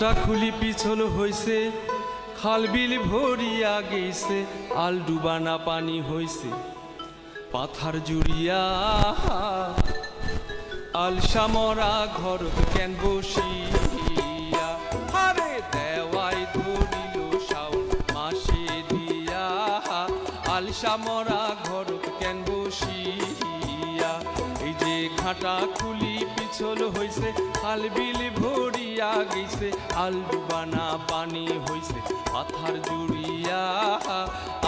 ঘাটা খুলি পিছল হইছে খালবিল ভরিয়া গেছে আল ডুবানা পানি হইছে, পাথার জুড়িয়া আলসামরা ঘর কেন দিয়া আলসামরা ঘর কেন বসিয়া, এই যে ঘাটা খুলি পিছল হইছে, খাল বিল ভরিয়া গেছে আল ডুবানা পানি হইছে পাথার জুড়িয়া।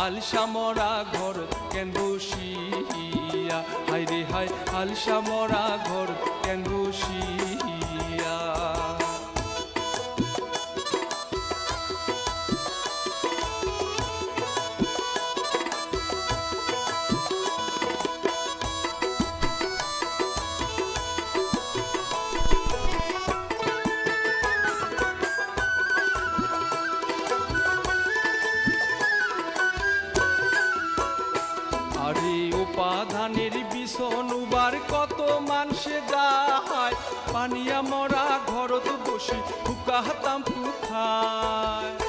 আলসামরা ঘর কেন বসিয়া? হায় রে হায় আলসামরা ঘর কেন বসিয়া? উপাধানের বিষনুবার কত মানসে যায় পানিয়া মরা ঘরত বসি ফুকা হাতাম ফুখায়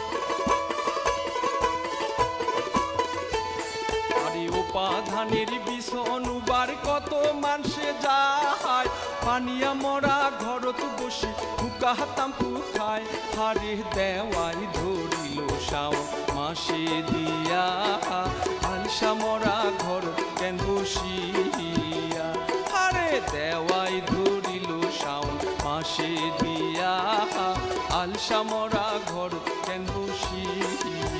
কত মানসে যায় পানিয়া মরা ঘরত বসি, হুকা হাতাম ফুখায় হারে দেওয়াই ধরিল শাওন মাসে দিয়া আলসা মরা ঘর কেন বসিয়া? আরে দেওয়াই ধরিল শাওন মাসে দিয়া আলসা মরা ঘর কেন বসিয়া?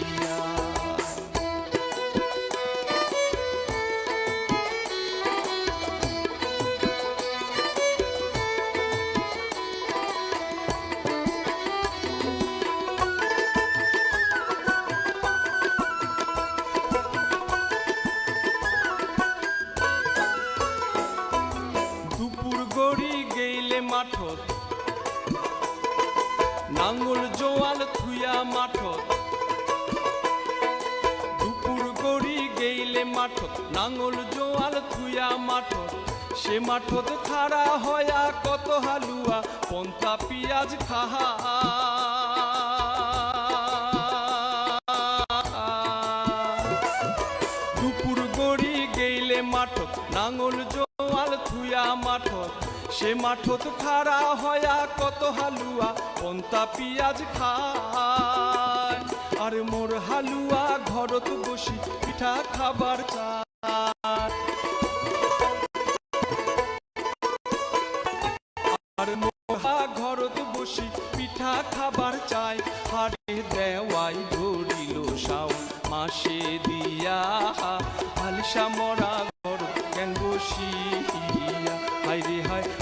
মাঠত নাঙ্গল জোয়াল থুয়া মাঠত। দুপুর গড়ি গেইলে মাঠত। নাঙ্গল জোয়াল থুয়া মাঠত। সে মাঠত খাড়া হয়া কত হালুয়া, পন্তা পিয়াজ খাহা। দুপুর গড়ি গেইলে মাঠত। নাঙল জোয়াল থুয়া মাঠত। সে মাঠত খাড়া হয়া কত হালুয়া, পন্তা পিয়াজ খায়। আর মোর হালুয়া ঘরত বসি পিঠা খাবার চায়। আর মোহা ঘরত বসি পিঠা খাবার চাই হারে দেওয়াই ধরিল সাও মাসে দিয়া আলসা মরা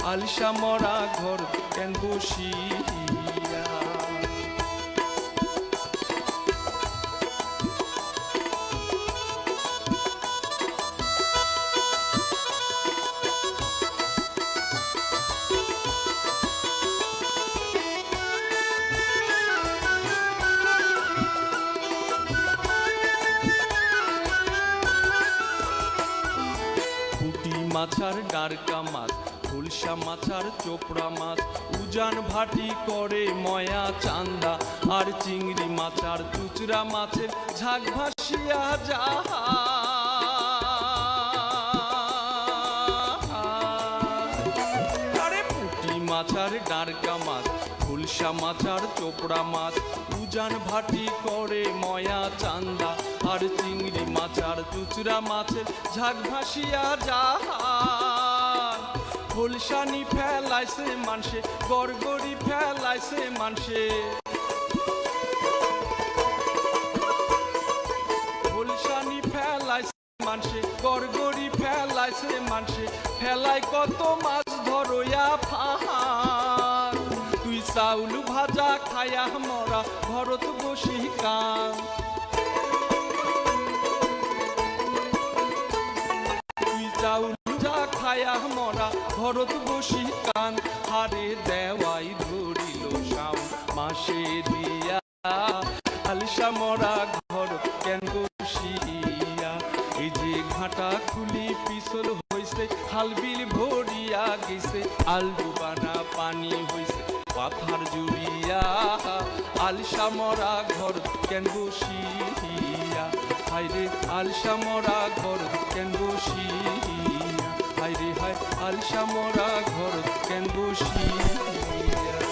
আলসা মরা ঘর কেন বসিয়া? মাছার ডারকা মাছ ফুলসা মাছার চোপড়া মাছ। উজান ভাটি করে ময়া চান্দা, আর চিংড়ি মাছার চুচরা মাছের ঝাঁক ভাসিয়া যাহা মাছার ডারকা মাছ ফুলসা মাছার চোপড়া মাছ। উজান ভাটি করে ময়া চান্দা, আর চিংড়ি মাছার চুচরা মাছের ঝাঁক ভাসিয়া যাহার ফুলসানি ফেলাইছে মানসে, গড়গড়ি ফেলাইছে মানসে। ফুলসানি ফেলাইছে মানসে, গড়গড়ি ফেলাইছে মানসে ফেলাই কত মাছ ধরইয়া ফাহার। তুই চাউল ভাজা খায়া মরা ঘরত বসি কান তুই চাউল যা খায়া মরা ঘরত বসি কান হারে দেওয়াই ধরিল শাও মাসে দিয়া আলসা মরা ঘর কেন বসিয়া এই যে ঘাটা খুলি পিছল হইছে খালবিল ভরিয়া গেছে পানি হইছে, পাথার জুড়িয়া আলসা মরা ঘর কেন বসিয়া হাইরে আলসা মরা ঘর কেন বসিয়া হাইরে হায় আলসা মরা ঘর কেন বসিয়া